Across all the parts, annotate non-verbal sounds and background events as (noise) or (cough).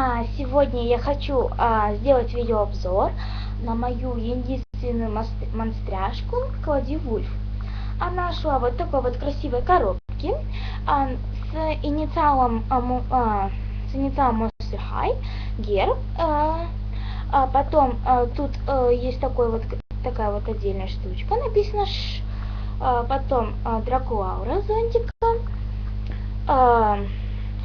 А, сегодня я хочу а, сделать видеообзор на мою единственную монстряшку Клади Вульф. Она шла вот такой вот красивой коробке а, с инициалом а, а, с инициалом Monster High, герб. А, а потом а, тут а, есть такой вот такая вот отдельная штучка, написано Ш. А, потом а, Дракулаура зонтика. А,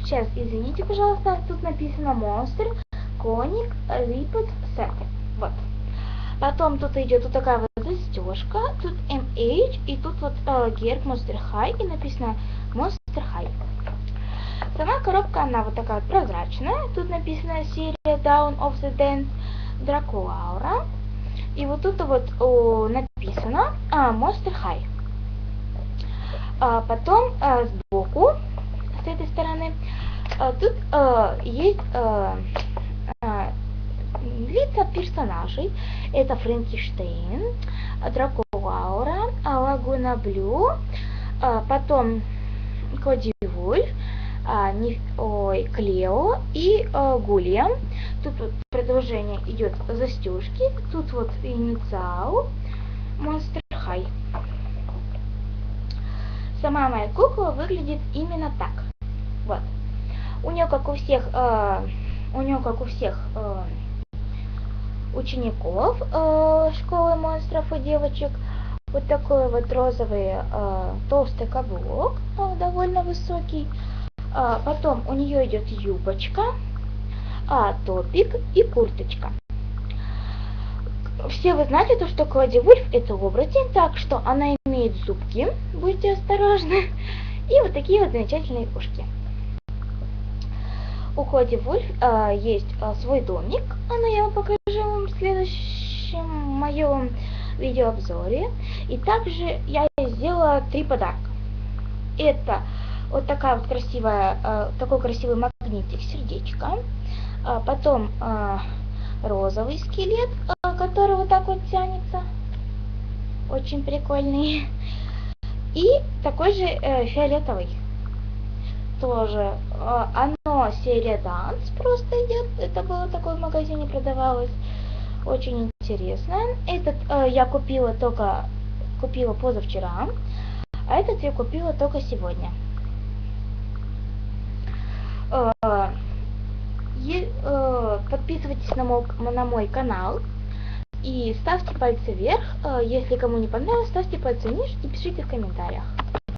Сейчас, извините, пожалуйста, тут написано Monster, Коник, Lipid, Circle. Вот. Потом тут идет вот такая вот застежка, тут MH, и тут вот э, герб Monster High, и написано Monster High. Сама коробка, она вот такая вот прозрачная. Тут написано серия Down of the Dance Draculaura. И вот тут вот о, написано а, Monster High. А, потом а, сбоку с этой стороны. А, тут а, есть а, лица персонажей. Это Франкенштейн, Драко Лаура, Лагуна Блю, потом Коди Вульф, ой, Клео и Гулия. Тут вот продолжение идет застежки. Тут вот инициал Monster High. Сама моя кукла выглядит именно так. У нее, как у всех, э, у нее, как у всех э, учеников э, школы монстров и девочек, вот такой вот розовый э, толстый каблук, э, довольно высокий. А, потом у нее идет юбочка, а, топик и курточка. Все вы знаете, то, что Клади Вульф это оборотень, так что она имеет зубки, будьте осторожны, (laughs) и вот такие вот замечательные ушки. У Ходи Вульф э, есть э, свой домик, но я вам покажу в следующем моем видеообзоре. И также я сделала три подарка. Это вот такая вот красивая, э, такой красивый магнитик сердечко. Э, потом э, розовый скелет, э, который вот так вот тянется. Очень прикольный. И такой же э, фиолетовый тоже. А, оно серия Данс просто идет. Это было такое в магазине продавалось. Очень интересно. Этот э, я купила только купила позавчера. А этот я купила только сегодня. Э, э, подписывайтесь на мой, на мой канал. И ставьте пальцы вверх. Э, если кому не понравилось, ставьте пальцы вниз и пишите в комментариях.